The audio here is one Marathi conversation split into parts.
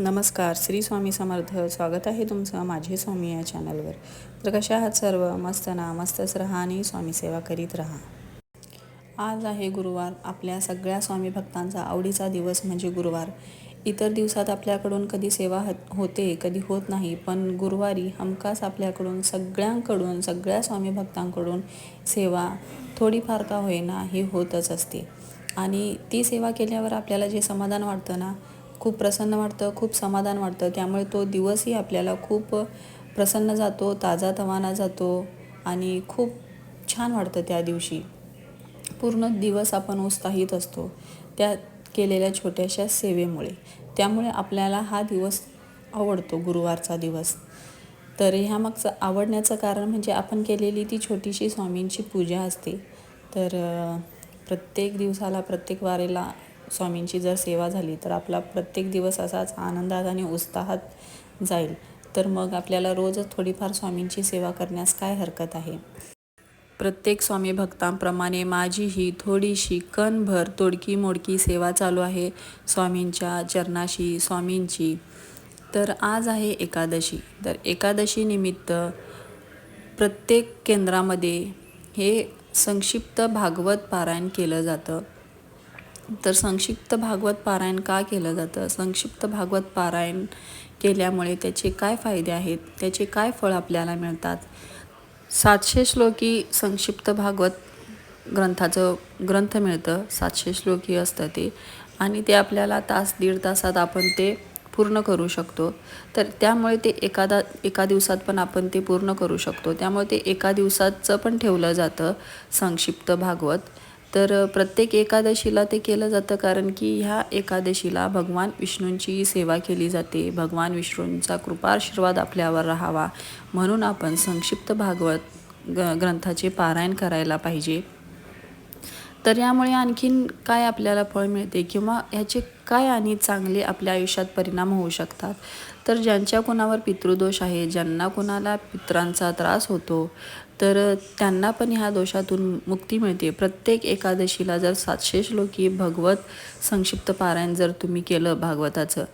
नमस्कार श्री स्वामी समर्थ. स्वागत आहे तुमचं माझे स्वामी या चॅनलवर. तर कशा आहात सर्व. मस्त ना मस्तच राहा आणि स्वामी सेवा करीत राहा. आज आहे गुरुवार. आपल्या सगळ्या स्वामी भक्तांचा आवडीचा दिवस म्हणजे गुरुवार. इतर दिवसात आपल्याकडून कधी सेवा हत- होते कधी होत नाही पण गुरुवारी हमखास आपल्याकडून सगळ्यांकडून सगळ्या स्वामी भक्तांकडून सेवा थोडीफार का होईना ही होतच असते. आणि ती सेवा केल्यावर आपल्याला जे समाधान वाटतं ना खूप प्रसन्न वाटतं खूप समाधान वाटतं. त्यामुळे तो दिवसही आपल्याला खूप प्रसन्न जातो ताजा तवाना जातो आणि खूप छान वाटतं त्या दिवशी. पूर्ण दिवस आपण उत्साहित असतो त्या केलेल्या छोट्याशा सेवेमुळे. त्यामुळे आपल्याला हा दिवस आवडतो गुरुवारचा दिवस. तर ह्या मागचं आवडण्याचं कारण म्हणजे आपण केलेली ती छोटीशी स्वामींची पूजा असते. तर प्रत्येक दिवसाला प्रत्येक वारेला स्वामींची जर सेवा झाली तर आपला प्रत्येक दिवस असाच आनंदात आणि उत्साहात जाईल. तर मग आपल्याला रोजच थोडीफार स्वामींची सेवा करण्यास काय हरकत आहे? प्रत्येक स्वामी भक्तांप्रमाणे माझीही थोडीशी कणभर तोडकी मोडकी सेवा चालू आहे स्वामींच्या चरणाशी स्वामींची. तर आज आहे एकादशी. तर एकादशी निमित्त प्रत्येक केंद्रामध्ये हे संक्षिप्त भागवत पारायण केलं जातं. तर संक्षिप्त भागवत पारायण का केलं जातं? संक्षिप्त भागवत पारायण केल्यामुळे त्याचे काय फायदे आहेत? त्याचे काय फळ आपल्याला मिळतात? सातशे श्लोकी संक्षिप्त भागवत ग्रंथाचं ग्रंथ मिळतं. सातशे श्लोकी असतं ते. आणि ते आपल्याला तास दीड तासात आपण ते पूर्ण करू शकतो. तर त्यामुळे ते एखादा एका दिवसात पण आपण ते पूर्ण करू शकतो. त्यामुळे ते एका दिवसाचं पण ठेवलं जातं संक्षिप्त भागवत. तर प्रत्येक एकादशीला ते केलं जातं कारण की ह्या एकादशीला भगवान विष्णूंची सेवा केली जाते. भगवान विष्णूंचा कृपाशीर्वाद आपल्यावर राहावा. म्हणून आपण संक्षिप्त भागवत ग ग्रंथाचे पारायण करायला पाहिजे. तर यामुळे आणखीन काय आपल्याला फळ मिळते किंवा ह्याचे काय आणि चांगले आपल्या आयुष्यात परिणाम होऊ शकतात? तर ज्यांच्या कोणावर पितृदोष आहे ज्यांना कोणाला पित्रांचा त्रास होतो तर त्यांना पण ह्या दोषातून मुक्ती मिळते. प्रत्येक एकादशीला जर सातशे श्लोकी भगवत संक्षिप्त पारायण जर तुम्ही केलं भागवताचं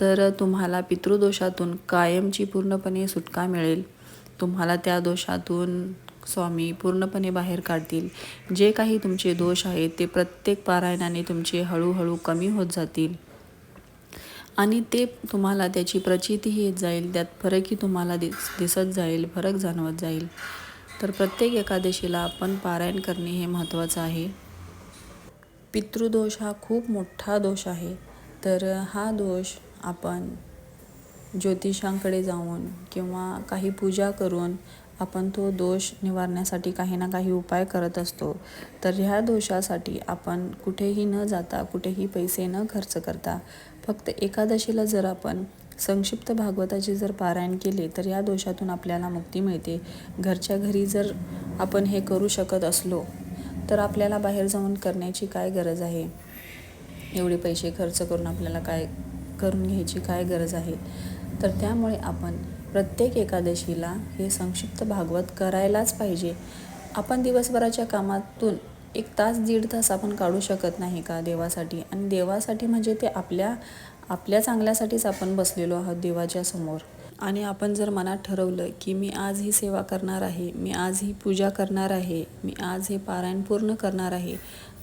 तर तुम्हाला पितृदोषातून कायमची पूर्णपणे सुटका मिळेल. तुम्हाला त्या दोषातून स्वामी पूर्णपणे बाहेर काढतील. जे काही तुमचे दोष आहेत ते प्रत्येक पारायणाने तुमचे हळूहळू कमी होत जातील. आणि ते तुम्हाला त्याची प्रचितीही येत जाईल त्यात फरकही तुम्हाला दिस दिसत जाईल फरक जाणवत जाईल. तर प्रत्येक एकादशीला आपण पारायण करणे हे महत्त्वाचं आहे. पितृदोष हा खूप मोठा दोष आहे. तर हा दोष आपण ज्योतिषांकडे जाऊन किंवा काही पूजा करून आपण तो दोष निवारण्यासाठी काही ना काही उपाय करत असतो. तर ह्या दोषासाठी आपण कुठेही न जाता कुठेही पैसे न खर्च करता फक्त एकादशीला जर आपण संक्षिप्त भागवताचे जर पारायण केले तर या दोषातून आपल्याला मुक्ती मिळते. घरच्या घरी जर आपण हे करू शकत असलो तर आपल्याला बाहेर जाऊन करण्याची काय गरज आहे? एवढे पैसे खर्च करून आपल्याला काय करून घ्यायची काय गरज आहे? तर त्यामुळे आपण प्रत्येक एकादशीला हे संक्षिप्त भागवत करायलाच पाहिजे. आपण दिवसभराच्या कामातून एक तास दीड तास आपण काढू शकत नाही का देवासाठी? आणि देवासाठी म्हणजे ते आपल्या आपल्या चांगल्यासाठीच आपण बसलेलो आहोत देवाच्या समोर. आणि आपण जर मनात ठरवलं की मी आज ही सेवा करणार आहे मी आज ही पूजा करणार आहे मी आज हे पारायण पूर्ण करणार आहे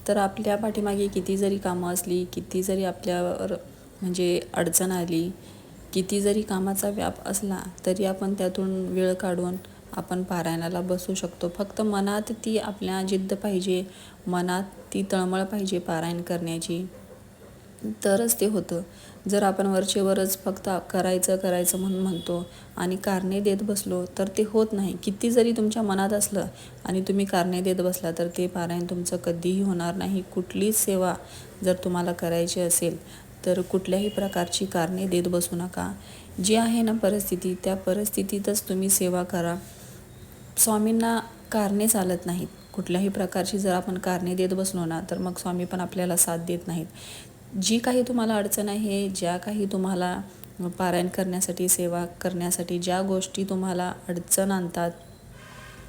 तर आपल्या पाठीमागे किती जरी कामं असली किती जरी आपल्यावर म्हणजे अडचण आली किती जरी कामाचा व्याप असला तरी आपण त्यातून वेळ काढून आपण पारायणाला बसू शकतो. फक्त मनात ती आपल्या जिद्द पाहिजे मनात ती तळमळ पाहिजे पारायण करण्याची. तरच ते होतं. जर आपण वरचेवरच फक्त करायचं करायचं म्हणून म्हणतो आणि कारणे देत बसलो तर ते होत नाही. किती जरी तुमच्या मनात असलं आणि तुम्ही कारणे देत बसला तर ते पारायण तुमचं कधीही होणार नाही. कुठलीच सेवा जर तुम्हाला करायची असेल तर कुठल्याही प्रकारची कारणे देत बसू नका. जी आहे ना परिस्थिती त्या परिस्थितीतच तुम्ही सेवा करा. स्वामींना कारणे चालत नाहीत. कुठल्याही प्रकारची जर आपण कारणे देत बसलो ना तर मग स्वामी पण आपल्याला साथ देत नाहीत. जी काही तुम्हाला अडचण आहे ज्या काही तुम्हाला पारायण करण्यासाठी सेवा करण्यासाठी ज्या गोष्टी तुम्हाला अडचण आणतात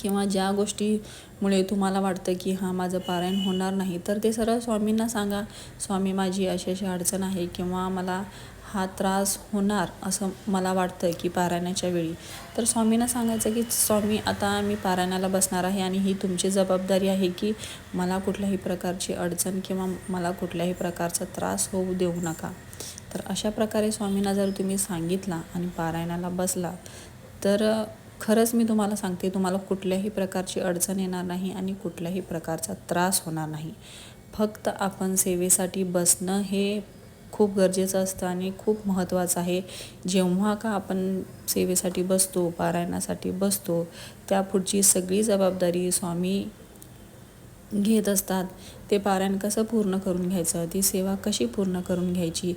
किंवा ज्या गोष्टीमुळे तुम्हाला वाटतं की हां माझं पारायण होणार नाही तर ते सरळ स्वामींना सांगा स्वामी माझी अशी अशी अडचण आहे किंवा मला हा त्रास होणार असं मला वाटतं की पारायणाच्या वेळी. तर स्वामींना सांगायचं की स्वामी आता मी पारायणाला बसणार आहे आणि ही तुमची जबाबदारी आहे की मला कुठल्याही प्रकारची अडचण किंवा मला कुठल्याही प्रकारचा त्रास होऊ देऊ नका. तर अशा प्रकारे स्वामींना जर तुम्ही सांगितला आणि पारायणाला बसला तर खरंच मी तुम्हाला सांगते तुम्हाला कुठल्याही प्रकारची अडचण येणार नाही आणि कुठल्याही प्रकारचा त्रास होणार नाही. फक्त आपण सेवेसाठी बसणं हे खूप गरजेचं असतं आणि खूप महत्त्वाचं आहे. जेव्हा का आपण सेवेसाठी बसतो पारायणासाठी बसतो त्या पुढची सगळी जबाबदारी स्वामी घेत असतात. ते पारायण कसं पूर्ण करून घ्यायचं ती सेवा कशी पूर्ण करून घ्यायची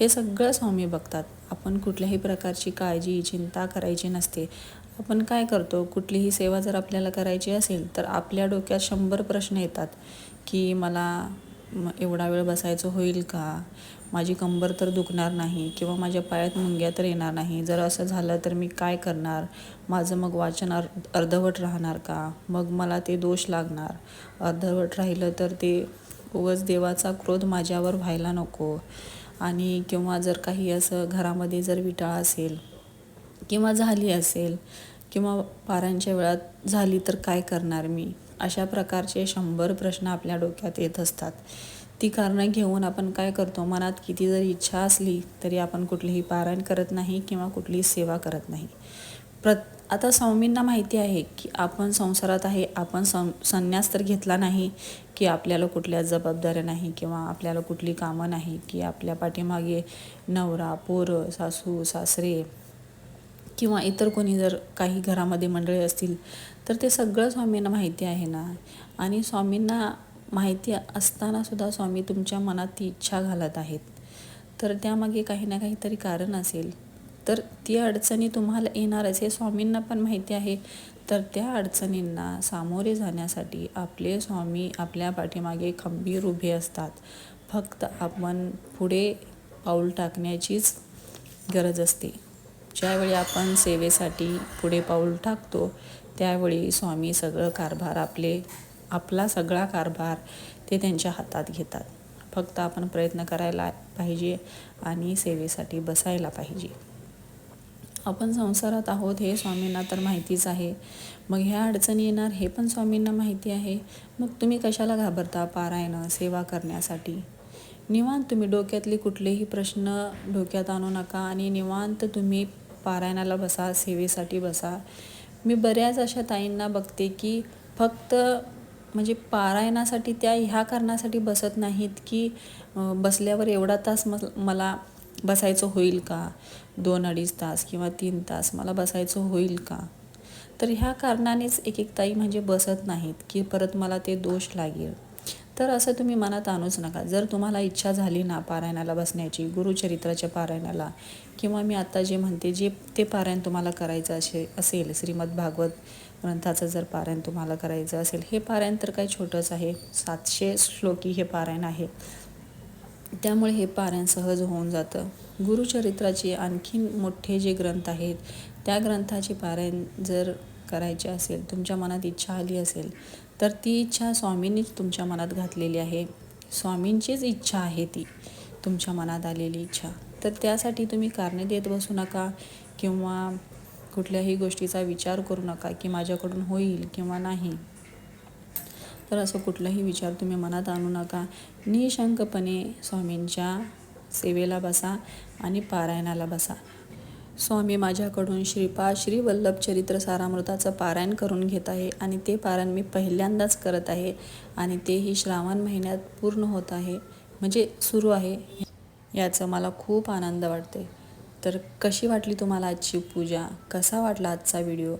हे सगळं स्वामी बघतात. आपण कुठल्याही प्रकारची काळजी चिंता करायची नसते. आपण काय करतो? कुठलीही सेवा जर आपल्याला करायची असेल तर आपल्या डोक्यात शंभर प्रश्न येतात की मला एवढा वेळ बसायचं होईल का? माझी कंबर तर दुखणार नाही किंवा माझ्या पायात मुंग्या तर येणार नाही. जर असं झालं तर मी काय करणार? माझं मग वाचन अर् अर्धवट राहणार का? मग मला ते दोष लागणार. अर्धवट राहिलं तर ते उगच देवाचा क्रोध माझ्यावर व्हायला नको. आणि किंवा जर काही असं घरामध्ये जर विटाळ असेल किंवा झाली असेल किंवा पारांच्या वेळात झाली तर काय करणार मी? अशा प्रकारचे शंभर प्रश्न आपल्या डोक्यात येत असतात. ती कारणं घेऊन आपण काय करतो? मनात किती जरी इच्छा असली तरी आपण कुठलीही पारायण करत नाही किंवा कुठलीही सेवा करत नाही. प्र आता स्वामींना माहिती आहे की आपण संसारात आहे आपण सं संन्यास तर घेतला नाही की आपल्याला कुठल्या जबाबदाऱ्या नाही किंवा आपल्याला कुठली कामं नाही की आपल्या पाठीमागे नवरा पोरं सासू सासरे किंवा इतर कोणी जर काही घरामध्ये मंडळी असतील तर ते सगळं स्वामींना माहिती आहे ना. आणि स्वामींना माहिती असतानासुद्धा स्वामी तुमच्या मनात ती इच्छा घालत आहेत. तर त्यामागे काही ना काहीतरी कारण असेल तर ती अडचणी तुम्हाला येणारच. हे स्वामींना पण माहिती आहे. तर त्या अडचणींना सामोरे जाण्यासाठी आपले स्वामी आपल्या पाठीमागे खंबीर उभे असतात. फक्त आपण पुढे पाऊल टाकण्याचीच गरज असते. ज्यावेळी आपण सेवेसाठी पुढे पाऊल टाकतो त्यावेळी स्वामी सगळं कारभार आपले आपला सगळा कारभार ते त्यांच्या हातात घेतात. फक्त आपण प्रयत्न करायला पाहिजे आणि सेवेसाठी बसायला पाहिजे. आपण संसारात आहोत हे स्वामींना तर माहितीच आहे. मग ह्या अडचणी येणार हे पण स्वामींना माहिती आहे. मग तुम्ही कशाला घाबरता? पारायणं सेवा करण्यासाठी? निवांत तुम्ही डोक्यातले कुठलेही प्रश्न डोक्यात आणू नका आणि निवांत तुम्ही पारायणाला बसा सेवेसाठी बसा. मी बऱ्याच अशा ताईंना बघते की फक्त म्हणजे पारायणासाठी त्या ह्या कारणासाठी बसत नाहीत की बसल्यावर एवढा तास म मला बसायचं होईल का? दोन अडीच तास किंवा तीन तास मला बसायचं होईल का? तर ह्या कारणानेच एक एक ताई म्हणजे बसत नाहीत की परत मला ते दोष लागेल. तर असं तुम्ही मनात आणूच नका. जर तुम्हाला इच्छा झाली ना पारायणाला बसण्याची गुरुचरित्राच्या पारायणाला किंवा मी आता जे म्हणते जे ते पारायण तुम्हाला करायचं असे असेल श्रीमद भागवत ग्रंथाचं जर पारायण तुम्हाला करायचं असेल हे पारायण तर काही छोटंच आहे. सातशे श्लोकी हे पारायण आहे. त्यामुळे हे पारायण सहज होऊन जातं. गुरुचरित्राचे आणखीन मोठे जे ग्रंथ आहेत त्या ग्रंथाचे पारायण जर करायचे असेल तुमच्या मनात इच्छा आली असेल तर ती इच्छा स्वामींनीच तुमच्या मनात घातलेली आहे. स्वामींचीच इच्छा आहे ती तुमच्या मनात आलेली इच्छा. तर त्यासाठी तुम्ही कारणे देत बसू नका किंवा कुठल्याही गोष्टीचा विचार करू नका की माझ्याकडून होईल किंवा नाही. तर असं कुठलाही विचार तुम्ही मनात आणू नका. निशंकपणे स्वामींच्या सेवेला बसा आणि पारायणाला बसा. स्वामी माझ्याकडून श्रीपा श्री वल्लभ चरित्र सारामृताचं पारायण करून घेत आहे आणि ते पारायण मी पहिल्यांदाच करत आहे आणि तेही श्रावण महिन्यात पूर्ण होत आहे म्हणजे सुरू आहे. याचं मला खूप आनंद वाटते तर कशी वाटली तुम्हाला आजची पूजा? कसा वाटला आजचा व्हिडिओ?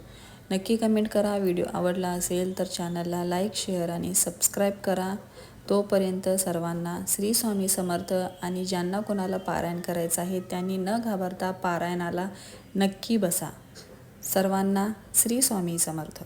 नक्की कमेंट करा. व्हिडिओ आवडला असेल तर चॅनलला लाईक शेअर आणि सबस्क्राईब करा. तोपर्यंत सर्वांना श्री स्वामी समर्थ आणि ज्यांना कोणाला पारायण करायचं आहे त्यांनी न घाबरता पारायणाला नक्की बसा. सर्वांना श्री स्वामी समर्थ.